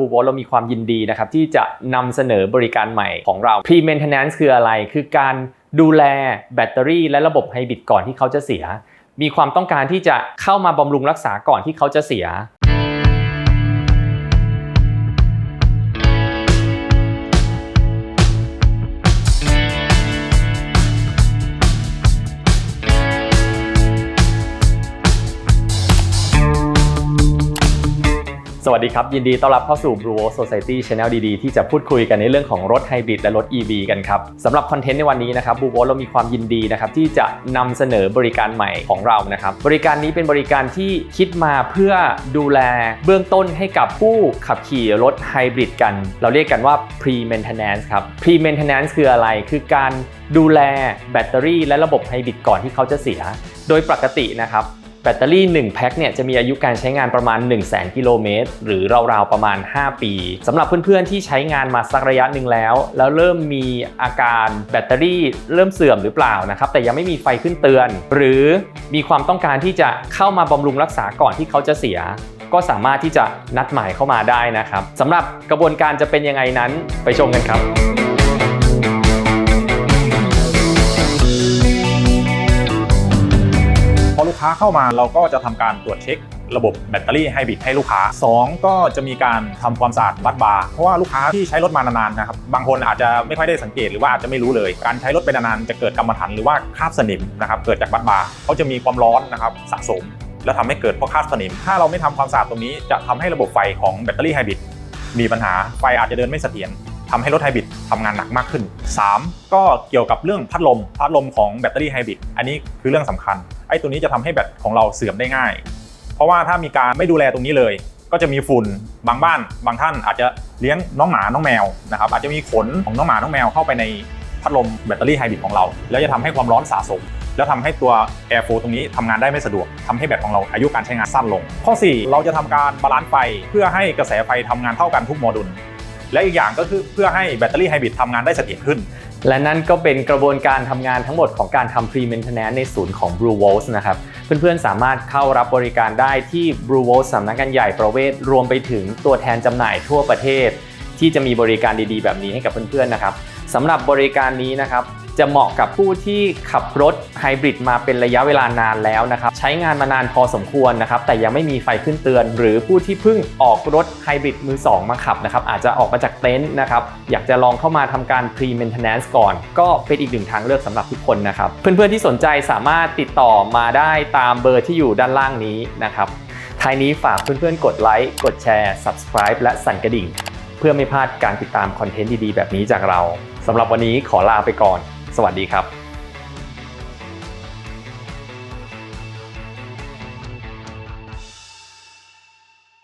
บูโบเรามีความยินดีนะครับที่จะนำเสนอบริการใหม่ของเรา Pre Maintenance คืออะไร คือการดูแลแบตเตอรี่ และระบบไฮบริดก่อนที่เขาจะเสีย มีความต้องการที่จะเข้ามาบำรุงรักษาก่อนที่เขาจะเสีย สวัสดีครับ ยินดีต้อนรับเข้าสู่ Blue World Society Channel ดีๆ ที่จะพูดคุยกันในเรื่องของรถไฮบริดและรถ EV กันครับสำหรับคอนเทนต์ในวันนี้นะครับ Blue World เรามีความยินดีนะครับที่จะนำเสนอบริการใหม่ของเรานะครับบริการนี้เป็นบริการที่คิดมาเพื่อดูแลเบื้องต้นให้กับผู้ขับขี่รถไฮบริดกัน เราเรียกกันว่า Pre Maintenance ครับ Pre Maintenance คืออะไรคือการดูแลแบตเตอรี่และระบบไฮบริดก่อนที่เขาจะเสีย โดยปกตินะครับ แบตเตอรี่ 1 แพ็คเนี่ยจะมีอายุการใช้งานประมาณ 1 0 0 0 0 0 กิโลเมตร หรือราวๆ ประมาณ 5 ปีสำหรับเพื่อนๆ ที่ใช้งานมาสักระยะหนึ่งแล้ว แล้วเริ่มมีอาการแบตเตอรี่เริ่มเสื่อมหรือเปล่านะครับ แต่ยังไม่มีไฟขึ้นเตือน หรือมีความต้องการที่จะเข้ามาบำรุงรักษาก่อนที่เขาจะเสีย ก็สามารถที่จะนัดหมายเข้ามาได้นะครับสำหรับกระบวนการจะเป็นยังไงนั้นไปชมกันครับ เข้ามาเราก็จะทำการตรวจเช็คระบบแบตเตอรี่ไฮบริดให้ลูกค้า 2 ก็จะมีการทำความสะอาดบัตบาร์เพราะว่าลูกค้าที่ใช้รถมานานๆนะครับบางคนอาจจะไม่ค่อยได้สังเกตหรือว่าอาจจะไม่รู้เลย การใช้รถไปนานๆจะเกิดกรรมฐานหรือว่าคราบสนิมนะครับเกิดจากบัตบาร์เขาจะมีความร้อนนะครับสะสม แล้วทำให้เกิดพวกคราบสนิม ถ้าเราไม่ทำความสะอาดตรงนี้จะทำให้ระบบไฟของแบตเตอรี่ไฮบริดมีปัญหาไฟอาจจะเดินไม่เสถียรทำให้รถไฮบริดทำงานหนักมากขึ้น 3. ก็เกี่ยวกับเรื่องพัดลม พัดลมของแบตเตอรี่ไฮบริด อันนี้คือเรื่องสำคัญ อ้ตัวนี้จะทำให้แบตของเราเสื่อมได้ง่าย เพราะว่าถ้ามีการไม่ดูแลตรงนี้เลย ก็จะมีฝุ่นบางบ้าน บางท่านอาจจะเลี้ยงน้องหมาน้องแมวนะครับอาจจะมีขนของน้องหมาน้องแมวเข้าไปในพัดลมแบตเตอรี่ไฮบริดของเรา แล้วจะทำให้ความร้อนสะสม แล้วทำให้ตัว Air Flow ตรงนี้ทำงานได้ไม่สะดวกทำให้แบตของเราอายุการใช้งานสั้นลง ข้อ 4 เราจะทำการบาลานซ์ไฟเพื่อให้กระแสไฟทำงานเท่ากันทุกโมดูล และอีกอย่างก็คือเพื่อให้แบตเตอรี่ไฮบริดทำงานได้เสถียรขึ้น และนั่นก็เป็นกระบวนการทำงานทั้งหมดของการทำ Pre Maintenance ในศูนย์ของ Blue w o l s นะครับ เพื่อนๆ สามารถเข้ารับบริการได้ที่ Blue w o l s สำนักงานใหญ่ประเวศรวมไปถึงตัวแทนจำหน่ายทั่วประเทศ ที่จะมีบริการดีๆ แบบนี้ให้กับเพื่อนๆนะครับสำหรับบริการนี้นะครับ จะเหมาะกับผู้ที่ขับรถไฮบริดมาเป็นระยะเวลานานแล้วนะครับใช้งานมานานพอสมควรนะครับแต่ยังไม่มีไฟขึ้นเตือน หรือผู้ที่เพิ่งออกรถไฮบริดมือ 2 มาขับนะครับอาจจะออกมาจากเต็นท์นะครับอยากจะลองเข้ามาทำการ pre maintenance ก่อน ก็เป็นอีกหนึ่งทางเลือกสำหรับทุกคนนะครับเพื่อนๆที่สนใจสามารถติดต่อมาได้ตามเบอร์ที่อยู่ด้านล่างนี้นะครับท้ายนี้ฝากเพื่อนๆกดไลค์กดแชร์ subscribe และสั่นกระดิ่ง เพื่อไม่พลาดการติดตามคอนเทนต์ดีๆ แบบนี้จากเราสำหรับวันนี้ขอลาไปก่อน สวัสดีครับ